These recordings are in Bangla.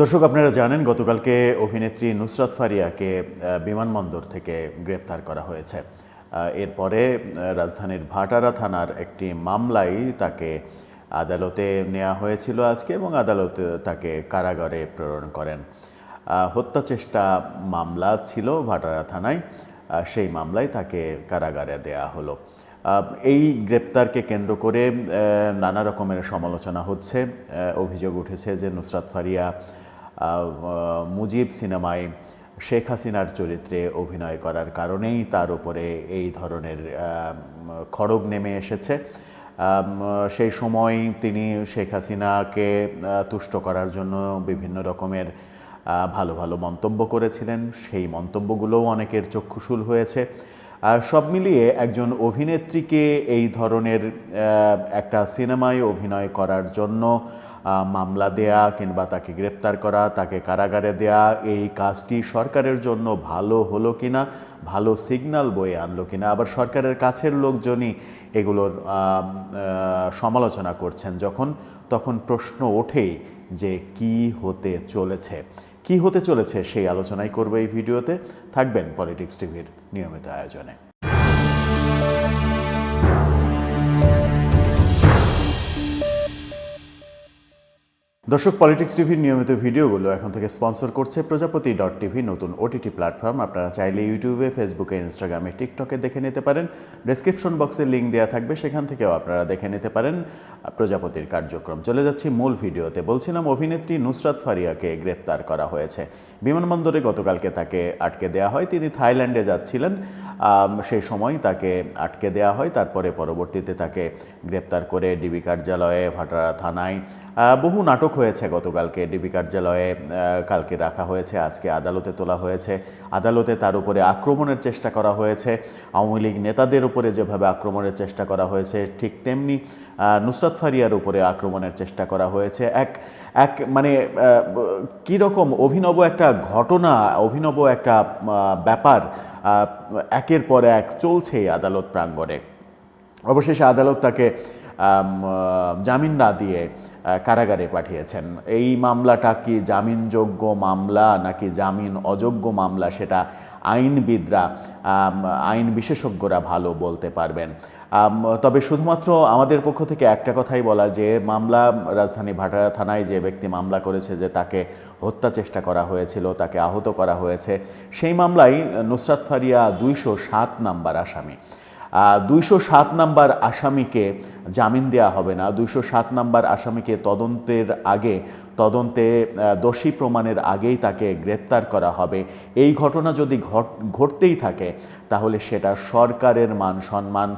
দর্শক, আপনারা জানেন গতকালকে অভিনেত্রী নুসরাত ফারিয়াকে বিমানবন্দর থেকে গ্রেপ্তার করা হয়েছে। এরপরে রাজধানীর ভাটারা থানার একটি মামলায় তাকে আদালতে নেওয়া হয়েছিল আজকে এবং আদালতে তাকে কারাগারে প্রেরণ করেন। হত্যা চেষ্টা মামলা ছিল ভাটারা থানায় সেই মামলায় তাকে কারাগারে দেয়া হলো। এই গ্রেপ্তারকে কেন্দ্র করে নানা রকমের সমালোচনা হচ্ছে। অভিযোগ উঠেছে যে নুসরাত ফারিয়া মুজিব সিনেমায় শেখ হাসিনার চরিত্রে অভিনয় করার কারণেই তার উপরে এই ধরনের খড়গ নেমে এসেছে। সেই সময় তিনি শেখ হাসিনাকে তুষ্ট করার জন্য বিভিন্ন রকমের ভালো ভালো মন্তব্য করেছিলেন। সেই মন্তব্যগুলোও অনেকের চক্ষুশূল হয়েছে। সব মিলিয়ে একজন অভিনেত্রীকে এই ধরনের একটা সিনেমায় অভিনয় করার জন্য মামলা দেয়া কিংবা তাকে গ্রেপ্তার করা, তাকে কারাগারে দেয়া, এই কাজটি সরকারের জন্য ভালো হলো কিনা, ভালো সিগন্যাল বয়ে আনলো কিনা, আবার সরকারের কাছের লোকজনই এগুলোর সমালোচনা করছেন যখন, তখন প্রশ্ন ওঠেই যে কি হতে চলেছে। কি হতে চলেছে সেই আলোচনাই করব এই ভিডিওতে। থাকবেন পলিটিক্স টিভির নিয়মিত আয়োজনে। দর্শক পলিটিক্স টিভির নিয়মিত ভিডিওগুলো এখন থেকে স্পন্সর করছে প্রজাপতি ডট টিভি নতুন ওটিটি প্ল্যাটফর্ম আপনারা চাইলে ইউটিউবে ফেসবুকে ইনস্টাগ্রামে টিকটকে দেখে নিতে পারেন। ডেসক্রিপশন বক্সে লিঙ্ক দেওয়া থাকবে, সেখান থেকেও আপনারা দেখে নিতে পারেন প্রজাপতির কার্যক্রম। চলে যাচ্ছি মূল ভিডিওতে। বলছিলাম, অভিনেত্রী নুসরাত ফারিয়াকে গ্রেপ্তার করা হয়েছে। বিমানবন্দরে গতকালকে তাকে আটকে দেওয়া হয়। তিনি থাইল্যান্ডে যাচ্ছিলেন। সেই সময় তাকে আটকে দেওয়া হয়। তারপরে পরবর্তীতে তাকে গ্রেপ্তার করে ডিবি কার্যালয়ে, ভাটারা থানায়। বহু নাটক হয়েছে গতকালকে ডিবি কার্যালয়ে কালকে রাখা হয়েছে, আজকে আদালতে তোলা হয়েছে। আদালতে তার উপরে আক্রমণের চেষ্টা করা হয়েছে। আওয়ামী লীগ নেতাদের উপরে যেভাবে আক্রমণের চেষ্টা করা হয়েছে, ঠিক তেমনি নুসরাত ফারিয়ার উপরে আক্রমণের চেষ্টা করা হয়েছে। এক এক মানে কীরকম অভিনব একটা ঘটনা, অভিনব একটা ব্যাপার একের পর এক চলছে আদালত প্রাঙ্গণে। অবশেষে আদালত তাকে জামিন না দিয়ে কারাগারে পাঠিয়েছেন। এই মামলাটা কি জামিনযোগ্য মামলা নাকি জামিন অযোগ্য মামলা সেটা আইনবিদরা আইন বিশেষজ্ঞরা ভালো বলতে পারবেন। তবে শুধুমাত্র আমাদের পক্ষ থেকে একটা কথাই বলা যে, মামলা রাজধানী ভাটারা থানায় যে ব্যক্তি মামলা করেছে যে তাকে হত্যা চেষ্টা করা হয়েছিল, তাকে আহত করা হয়েছে, সেই মামলায় নুসরাত ফারিয়া দুইশো সাত নাম্বার আসামি। দুইশো সাত নাম্বার আসামিকে জামিন দেয়া হবে না। দুইশো সাত নাম্বার আসামিকে তদন্তের আগে তদন্তে দোষী প্রমাণের আগেই তাকে গ্রেপ্তার করা হবে। এই ঘটনা যদি ঘটতেই থাকে, তাহলে সেটা সরকারের মান সম্মান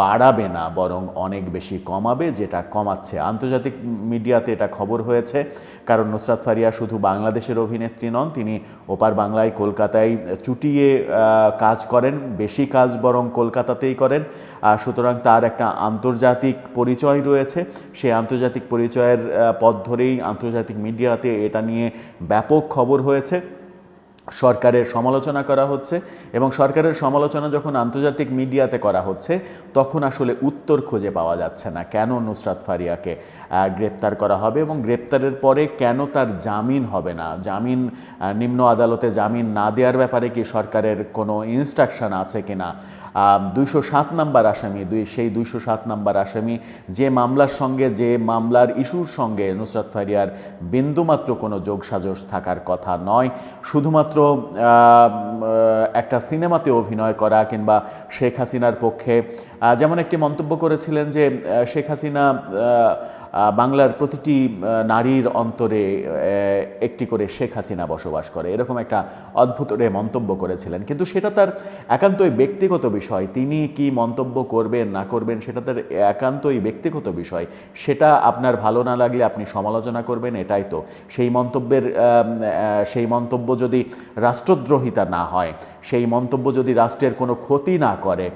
বাড়াবে না, বরং অনেক বেশি কমাবে, যেটা কমাচ্ছে। আন্তর্জাতিক মিডিয়াতে এটা খবর হয়েছে। কারণ নুসরাত ফারিয়া শুধু বাংলাদেশের অভিনেত্রী নন, তিনি ওপার বাংলায় কলকাতায় চুটিয়ে কাজ করেন, বেশি কাজ বরং কলকাতাতেই করেন। সুতরাং তার একটা আন্তর্জাতিক পরিচয় রয়েছে। সেই আন্তর্জাতিক পরিচয়ের পথ ধরেই আন্তর্জাতিক মিডিয়াতে এটা নিয়ে ব্যাপক খবর হয়েছে। সরকারের সমালোচনা করা হচ্ছে এবং সরকারের সমালোচনা যখন আন্তর্জাতিক মিডিয়াতে করা হচ্ছে, তখন আসলে উত্তর খুঁজে পাওয়া যাচ্ছে না কেন নুসরাত ফারিয়াকে গ্রেপ্তার করা হবে এবং গ্রেপ্তারের পরে কেন তার জামিন হবে না? জামিন নিম্ন আদালতে জামিন না দেওয়ার ব্যাপারে কি সরকারের কোনো ইনস্ট্রাকশন আছে কিনা? দুইশো সাত নাম্বার আসামি, দুই, সেই দুইশো সাত নাম্বার আসামি যে মামলার সঙ্গে, যে মামলার ইস্যুর সঙ্গে নুসরাত ফারিয়ার বিন্দুমাত্র কোনো যোগসাজশ থাকার কথা নয়। শুধুমাত্র একটা সিনেমাতে অভিনয় করা কিংবা শেখ হাসিনার পক্ষে যেমন একটি মন্তব্য করেছিলেন যে শেখ হাসিনা বাংলার প্রতিটি নারীর অন্তরে একটি করে শেখ হাসিনা বসবাস করে। এরকম একটা অদ্ভুত মন্তব্য করেছিলেন। কিন্তু সেটা তার একান্তই ব্যক্তিগত বিষয়। তিনি কি মন্তব্য করবেন, না করবেন, সেটা তার একান্তই ব্যক্তিগত বিষয়। সেটা আপনার ভালো না লাগলে আপনি সমালোচনা করবেন, এটাই তো। সেই মন্তব্যের সেই মন্তব্য যদি রাষ্ট্রদ্রোহিতা না হয়। সেই মন্তব্য যদি রাষ্ট্রের কোনো ক্ষতি না করে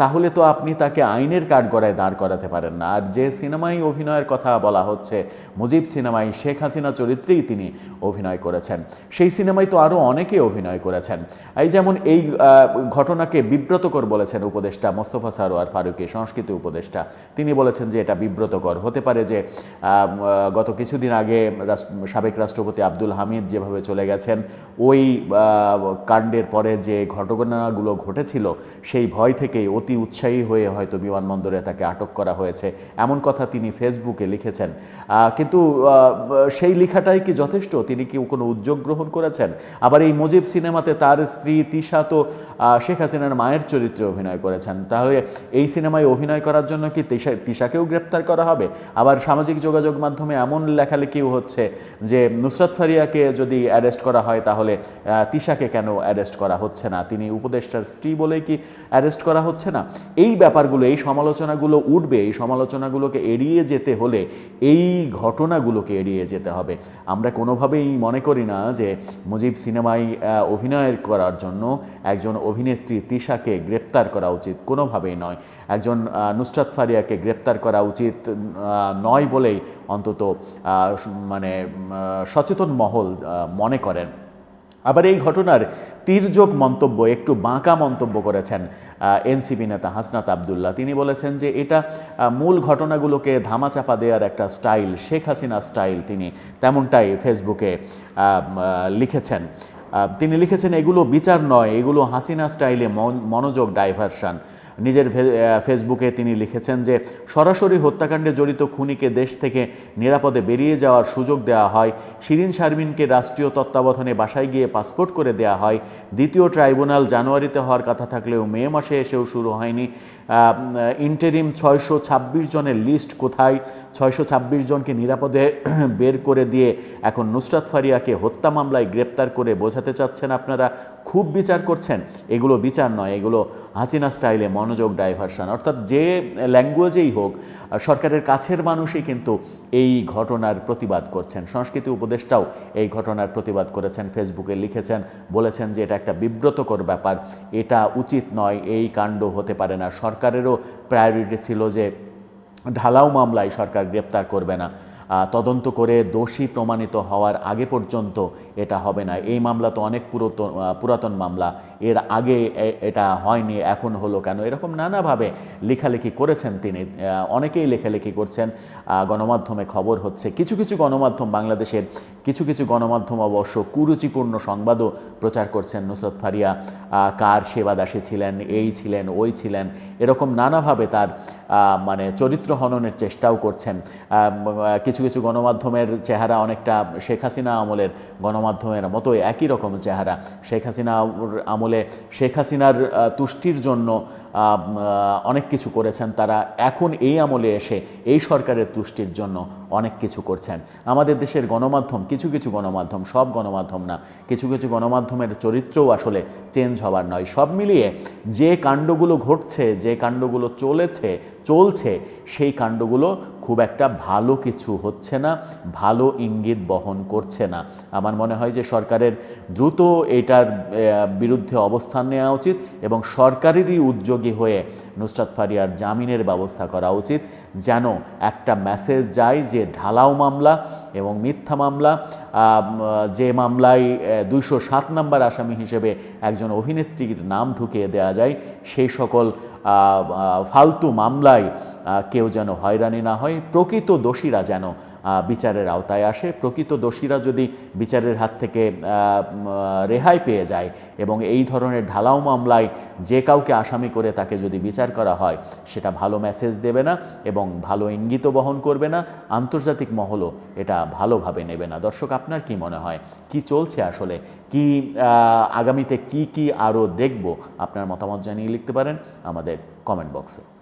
তাহলে তো আপনি তাকে আইনের কাঠগড়ায় দাঁড় করাতে পারেন না। আর যে সিনেমায় অভিনয়ের কথা বলা হচ্ছে মুজিব সিনেমায় শেখ হাসিনা চরিত্রেই তিনি অভিনয় করেছেন। সেই সিনেমায় তো আরও অনেকে অভিনয় করেছেন। এই যেমন এই ঘটনাকে বিব্রতকর বলেছেন উপদেষ্টা মোস্তফা সারোয়ার ফারুকি সংস্কৃতি উপদেষ্টা। তিনি বলেছেন যে এটা বিব্রতকর। হতে পারে যে গত কিছুদিন আগে সাবেক রাষ্ট্রপতি আব্দুল হামিদ যেভাবে চলে গেছেন ওই আহ, কাণ্ডের পরে যে ঘটনাগুলো ঘটেছিল, সেই ভয় থেকেই অতি উৎসাহী হয়ে হয়তো বিমানবন্দরে তাকে আটক করা হয়েছে। এমন কথা তিনি ফেসবুকে লিখেছেন। কিন্তু সেই লেখাটাই কি যথেষ্ট? তিনি কি কোনো উদ্যোগ গ্রহণ করেছেন? আবার এই মুজিব সিনেমাতে তার স্ত্রী তিশা তো শেখ হাসিনার মায়ের চরিত্রে অভিনয় করেছেন। তাহলে এই সিনেমায় অভিনয় করার জন্য কি তিশা, তিশাকেও গ্রেপ্তার করা হবে? আবার সামাজিক যোগাযোগ মাধ্যমে এমন লেখালেখিও হচ্ছে যে, নুসরাত ফারিয়াকে যদি অ্যারেস্ট করা হয়, তাহলে তিশাকে কেন অ্যারেস্ট করা হচ্ছে না। তিনি উপদেষ্টার স্ত্রী বলেই কি অ্যারেস্ট করা হচ্ছে না? এই ব্যাপারগুলো, এই সমালোচনাগুলো উঠবে, এই সমালোচনাগুলোকে এড়িয়ে যেতে হলে এই ঘটনাগুলোকে এড়িয়ে যেতে হবে। আমরা কোনোভাবেই মনে করি না যে মুজিব সিনেমায় অভিনয় করার জন্য একজন অভিনেত্রী তিশাকে গ্রেপ্তার করা উচিত। কোনোভাবেই নয়। একজন নুসরাত ফারিয়াকে গ্রেপ্তার করা উচিত নয় বলেই অন্তত মানে সচেতন মহল মনে করেন। আবার এই ঘটনার তীর্যক মন্তব্য, একটু বাঁকা মন্তব্য করেছেন এনসিপি নেতা হাসনাত আবদুল্লাহ। তিনি বলেছেন যে এটা মূল ঘটনাগুলোকে ধামাচাপা দেওয়ার একটা স্টাইল, শেখ হাসিনা স্টাইল তিনি তেমনটাই ফেসবুকে লিখেছেন। তিনি লিখেছেন, এগুলো বিচার নয়, এগুলো হাসিনা স্টাইলে মনোযোগ ডাইভারশন। নিজের ফেসবুকে তিনি লিখেছেন যে, সরাসরি হত্যাকাণ্ডে জড়িত খুনিকে দেশ থেকে নিরাপদে বেরিয়ে যাওয়ার সুযোগ দেওয়া হয়। শিরিন শারমিনকে রাষ্ট্রীয় তত্ত্বাবধানে বাসায় গিয়ে পাসপোর্ট করে দেওয়া হয়। দ্বিতীয় ট্রাইব্যুনাল জানুয়ারিতে হওয়ার কথা থাকলেও মে মাসে এসেও শুরু হয়নি। ইন্টারিম ছয়শো জনের লিস্ট কোথায়? ছয়শো ছাব্বিশ জনকে নিরাপদে বের করে দিয়ে এখন নুসরাত ফারিয়াকে হত্যা মামলায় গ্রেপ্তার করে বোঝাতে চাচ্ছেন আপনারা। খুব বিচার করছেন। এগুলো বিচার নয়, এগুলো হাসিনা স্টাইলে মনোযোগ ডাইভারশন অর্থাৎ যে ল্যাঙ্গুয়েজেই হোক সরকারের কাছের মানুষই কিন্তু এই ঘটনার প্রতিবাদ করছেন। সংস্কৃতি উপদেষ্টাও এই ঘটনার প্রতিবাদ করেছেন ফেসবুকে লিখেছেন, বলেছেন যে এটা একটা বিব্রতকর ব্যাপার। এটা উচিত নয়, এই কাণ্ড হতে পারে না। সরকারেরও প্রায়োরিটি ছিল যে ঢালাও মামলায় সরকার গ্রেপ্তার করবে না। তদন্ত করে দোষী প্রমাণিত হওয়ার আগে পর্যন্ত এটা হবে না। এই মামলা তো অনেক পুরাতন পুরাতন মামলা। এর আগে এটা হয়নি, এখন হলো কেন? এরকম নানাভাবে লেখালেখি করেছেন তিনি। অনেকেই লেখালেখি করছেন। গণমাধ্যমে খবর হচ্ছে, কিছু কিছু গণমাধ্যম বাংলাদেশের কিছু কিছু গণমাধ্যম অবশ্য কুরুচিপূর্ণ সংবাদও প্রচার করছেন নুসরত ফারিয়া। কার সেবাদাসী ছিলেন, এই ছিলেন, ওই ছিলেন, এরকম নানাভাবে তার মানে চরিত্র হননের চেষ্টাও করছেন। কিছু কিছু গণমাধ্যমের চেহারা অনেকটা শেখ হাসিনা আমলের গণমাধ্যমের মতোই, একই রকম চেহারা। শেখ হাসিনা আমলে শেখ হাসিনার তুষ্টির জন্য অনেক কিছু করেছেন। তারা এখন এই আমলে এসে এই সরকারের তুষ্টির জন্য অনেক কিছু করছেন। আমাদের দেশের গণমাধ্যম কিছু কিছু গণমাধ্যম সব গণমাধ্যম না কিছু কিছু গণমাধ্যমের চরিত্রও আসলে চেঞ্জ হবার নয়। সব মিলিয়ে যে কাণ্ডগুলো ঘটছে যে কাণ্ডগুলো চলেছে চলছে সেই কাণ্ডগুলো খুব একটা ভালো কিছু হচ্ছে না ভালো ইঙ্গিত বহন করছে না। আমার মনে হয় যে সরকারের দ্রুত এটার আহ, বিরুদ্ধে অবস্থান নেওয়া উচিত এবং সরকারেরই উদ্যোগী হয়ে নুসরাত ফারিয়ার জামিনের ব্যবস্থা করা উচিত, যেন একটা মেসেজ যায় যে ঢালাও মামলা এবং মিথ্যা মামলা যে মামলায় দুইশো সাত নম্বর আসামি হিসেবে একজন অভিনেত্রীর নাম ঢুকিয়ে দেওয়া যায়, সেই সকল ফালতু মামলায় কেউ যেন হয়রানি না হয়, প্রকৃত দোষীরা যেন বিচারের আওতায় আসে। প্রকৃত দোষীরা যদি বিচারের হাত থেকে রেহাই পেয়ে যায় এবং এই ধরনের ঢালাও মামলায় যে কাউকে আসামি করে তাকে যদি বিচার করা হয়, সেটা ভালো মেসেজ দেবে না এবং ভালো ইঙ্গিত বহন করবে না। আন্তর্জাতিক মহলও এটা ভালোভাবে নেবে না। দর্শক, আপনার কি মনে হয়? কি চলছে আসলে? কি আগামীতে কি কি আরও দেখব? আপনার মতামত জানিয়ে লিখতে পারেন। আমাদের কমেন্ট বক্সে